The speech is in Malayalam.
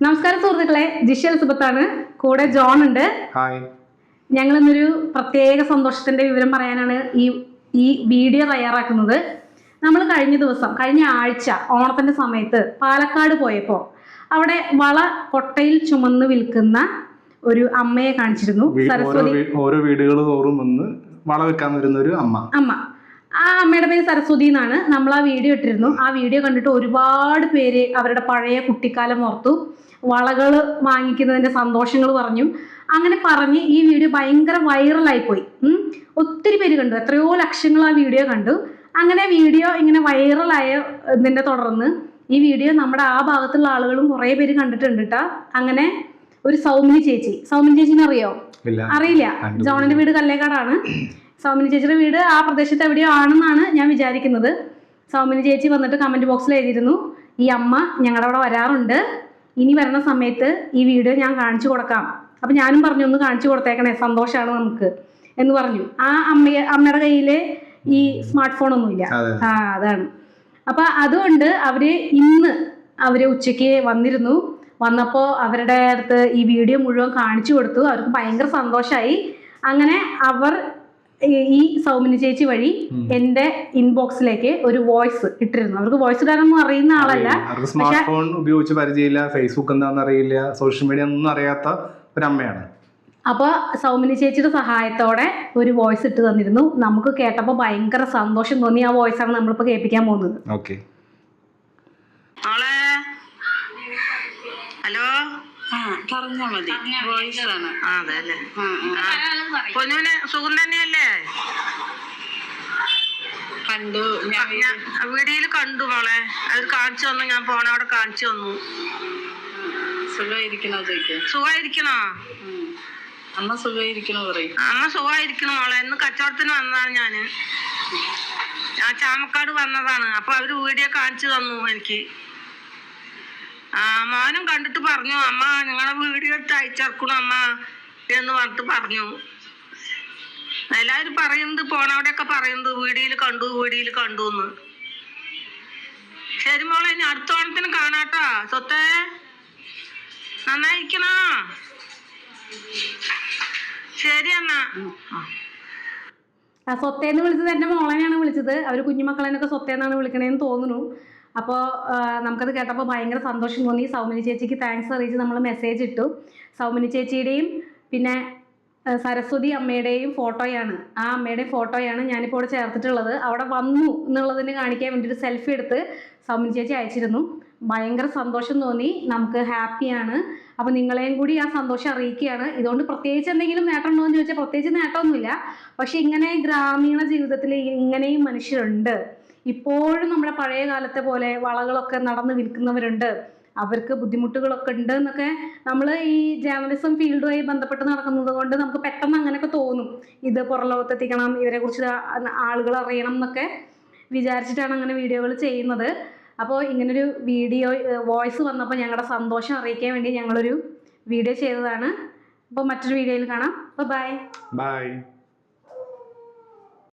നമസ്കാരം സുഹൃത്തുക്കളെ ജിഷൽ സുബത്താണ് കൂടെ ജോൺ ഉണ്ട്. ഹായ്. ഞങ്ങൾ ഇന്നൊരു പ്രത്യേക സന്തോഷത്തിന്റെ വിവരം പറയാനാണ് ഈ ഈ വീഡിയോ തയ്യാറാക്കുന്നത്. നമ്മൾ കഴിഞ്ഞ ദിവസം കഴിഞ്ഞ ആഴ്ച ഓണത്തിന്റെ സമയത്ത് പാലക്കാട് പോയപ്പോൾ അവിടെ വള കൊട്ടയിൽ ചുമന്ന് വിൽക്കുന്ന ഒരു അമ്മയെ കാണിച്ചിരുന്നു. സരസ്വതി ഓരോ വീടുകൾ തോറും വന്ന് വള വെക്കാൻ വരുന്ന ഒരു അമ്മ. അമ്മ. ആ അമ്മയുടെ പേര് സരസ്വതി എന്നാണ്. നമ്മൾ ആ വീഡിയോ ഇട്ടിരുന്നു. ആ വീഡിയോ കണ്ടിട്ട് ഒരുപാട് പേര് അവരുടെ പഴയ കുട്ടിക്കാലം ഓർത്തു. വളകൾ വാങ്ങിക്കുന്നതിന്റെ സന്തോഷങ്ങൾ പറഞ്ഞു. അങ്ങനെ പറഞ്ഞ് ഈ വീഡിയോ ഭയങ്കര വൈറലായി പോയി ഉം. ഒത്തിരി പേര് കണ്ടു. എത്രയോ ലക്ഷങ്ങൾ ആ വീഡിയോ കണ്ടു. അങ്ങനെ വീഡിയോ ഇങ്ങനെ വൈറലായ ഇതിന്റെ തുടർന്ന് ഈ വീഡിയോ നമ്മുടെ ആ ഭാഗത്തുള്ള ആളുകളും കുറേ പേര് കണ്ടിട്ടുണ്ട് കേട്ടോ അങ്ങനെ ഒരു സൗമിനി ചേച്ചി. സൗമിനി ചേച്ചിനെ അറിയോ? അറിയില്ല. ജോണിന്റെ വീട് കല്ലേക്കാടാണ്. സൗമിനി ചേച്ചിയുടെ വീട് ആ പ്രദേശത്ത് എവിടെയോ ആണെന്നാണ് ഞാൻ വിചാരിക്കുന്നത്. സൗമിനി ചേച്ചി വന്നിട്ട് കമന്റ് ബോക്സിൽ എഴുതിയിരുന്നു. ഈ അമ്മ ഞങ്ങളുടെ അവിടെ വരാറുണ്ട്. ഇനി വരുന്ന സമയത്ത് ഈ വീഡിയോ ഞാൻ കാണിച്ചു കൊടുക്കാം. അപ്പം ഞാനും പറഞ്ഞു ഒന്ന് കാണിച്ചു കൊടുത്തേക്കണേ സന്തോഷമാണ് നമുക്ക്. എന്ന് പറഞ്ഞു. ആ അമ്മയെ അമ്മയുടെ കയ്യിൽ ഈ സ്മാർട്ട് ഫോൺ ഒന്നുമില്ല ആ അതാണ്. അപ്പം അതുകൊണ്ട് അവർ ഇന്ന് അവർ ഉച്ചയ്ക്ക് വന്നിരുന്നു. വന്നപ്പോൾ അവരുടെ അടുത്ത് ഈ വീഡിയോ മുഴുവൻ കാണിച്ചു കൊടുത്തു. അവർക്ക് ഭയങ്കര സന്തോഷമായി അങ്ങനെ അവർ ഈ- സൗമിനി ചേച്ചി വഴി എന്റെ എന്റെ ഇൻബോക്സിലേക്ക് ഒരു വോയിസ് ഇട്ടിരുന്നു. അവർക്ക് വോയിസ് ഇടാനൊന്നും അറിയുന്ന ആളല്ല. സ്മാർട്ട് ഫോൺ ഉപയോഗിച്ച് പരിചയമില്ല. ഫേസ്ബുക്ക് എന്താണെന്ന് അറിയില്ല. സോഷ്യൽ മീഡിയ ഒന്നും അറിയാത്ത ഒരു അമ്മയാണ് അപ്പോൾ സൗമിനി ചേച്ചിയുടെ സഹായത്തോടെ ഒരു വോയിസ് ഇട്ട് തന്നിരുന്നു. നമുക്ക് കേട്ടപ്പോൾ ഭയങ്കര സന്തോഷം തോന്നി. ആ വോയിസ് ആണ് നമ്മളിപ്പോ കേൾപ്പിക്കാൻ പോകുന്നത്. ഹലോ? പറഞ്ഞാ മതി. വോയിസ് ആണ്. അതെ അല്ലേ. പൊന്നുവിന് സുഖം തന്നെയല്ലേ? കണ്ടു. ഞാൻ വീഡിയോയിൽ കണ്ടു മോളെ. അത് കാണിച്ചു തന്നു. ഞാൻ പോണ അവിടെ കാണിച്ചു തന്നു. സുഖായിരിക്കണോ ചോദിക്കാം? സുഖമായിരിക്കണോ? അമ്മ സുഖമായിരിക്കണോ പറയും? അമ്മ സുഖായിരിക്കണോ മോളെ. ഇന്ന് കച്ചവടത്തിന് വന്നതാണ് ഞാൻ. ഞാൻ ചാമക്കാട് വന്നതാണ്. അപ്പൊ അവർ വീഡിയോ കാണിച്ചു തന്നു എനിക്ക്. ആ മോനും കണ്ടിട്ട് പറഞ്ഞു അമ്മ നിങ്ങളെ വീഡിയോ എടുത്ത് അയച്ചിറക്കണം അമ്മ എന്ന് പറഞ്ഞിട്ട് പറഞ്ഞു. എല്ലാവരും പറയുന്നത് പോണവിടെയൊക്കെ പറയുന്നത് വീടിയിൽ കണ്ടു വീടിയിൽ കണ്ടു എന്ന്. ശരി മോളെ ഇനി അടുത്ത ഓണത്തിന് കാണാട്ടാ. സ്വത്തേ നന്നായിരിക്കണോ? ശരി എന്നാ ആ സ്വത്തേന്ന് വിളിച്ചത് എന്റെ മോളെയാണ് വിളിച്ചത്. അവർ കുഞ്ഞുമക്കളെന്നൊക്കെ സ്വത്തേന്നാണ് വിളിക്കണേന്ന് തോന്നുന്നു. അപ്പോൾ നമുക്കത് കേട്ടപ്പോൾ ഭയങ്കര സന്തോഷം തോന്നി. സൗമിനി ചേച്ചിക്ക് താങ്ക്സ് അറിയിച്ച് നമ്മൾ മെസ്സേജ് ഇട്ടു. സൗമിനി ചേച്ചിയുടെയും പിന്നെ സരസ്വതി അമ്മയുടെയും ഫോട്ടോയാണ് ആ അമ്മയുടെ ഫോട്ടോയാണ് ഞാനിപ്പോൾ ഇവിടെ ചേർത്തിട്ടുള്ളത്. അവിടെ വന്നു എന്നുള്ളതിന് കാണിക്കാൻ വേണ്ടി ഒരു സെൽഫി എടുത്ത് സൗമിനി ചേച്ചി അയച്ചിരുന്നു. ഭയങ്കര സന്തോഷം തോന്നി. നമുക്ക് ഹാപ്പിയാണ് അപ്പോൾ നിങ്ങളെയും കൂടി ആ സന്തോഷം അറിയിക്കുകയാണ്. ഇതുകൊണ്ട് പ്രത്യേകിച്ച് എന്തെങ്കിലും നേട്ടം ഉണ്ടോ എന്ന് ചോദിച്ചാൽ പ്രത്യേകിച്ച് നേട്ടമൊന്നുമില്ല. പക്ഷെ ഇങ്ങനെ ഗ്രാമീണ ജീവിതത്തിൽ ഇങ്ങനെയും മനുഷ്യരുണ്ട്. ഇപ്പോഴും നമ്മുടെ പഴയ കാലത്തെ പോലെ വളകളൊക്കെ നടന്ന് വിൽക്കുന്നവരുണ്ട്. അവർക്ക് ബുദ്ധിമുട്ടുകളൊക്കെ ഉണ്ട് എന്നൊക്കെ നമ്മൾ ഈ ജേർണലിസം ഫീൽഡുമായി ബന്ധപ്പെട്ട് നടക്കുന്നത് കൊണ്ട് നമുക്ക് പെട്ടെന്ന് അങ്ങനെയൊക്കെ തോന്നും. ഇത് പുറം ലോകത്തെത്തിക്കണം ഇവരെ കുറിച്ച് ആളുകൾ അറിയണം എന്നൊക്കെ വിചാരിച്ചിട്ടാണ് അങ്ങനെ വീഡിയോകൾ ചെയ്യുന്നത്. അപ്പോൾ ഇങ്ങനൊരു വീഡിയോ വോയിസ് വന്നപ്പോൾ ഞങ്ങളുടെ സന്തോഷം അറിയിക്കാൻ വേണ്ടി ഞങ്ങളൊരു വീഡിയോ ചെയ്തതാണ്. അപ്പോൾ മറ്റൊരു വീഡിയോയിൽ കാണാം. അപ്പോൾ ബൈ ബൈ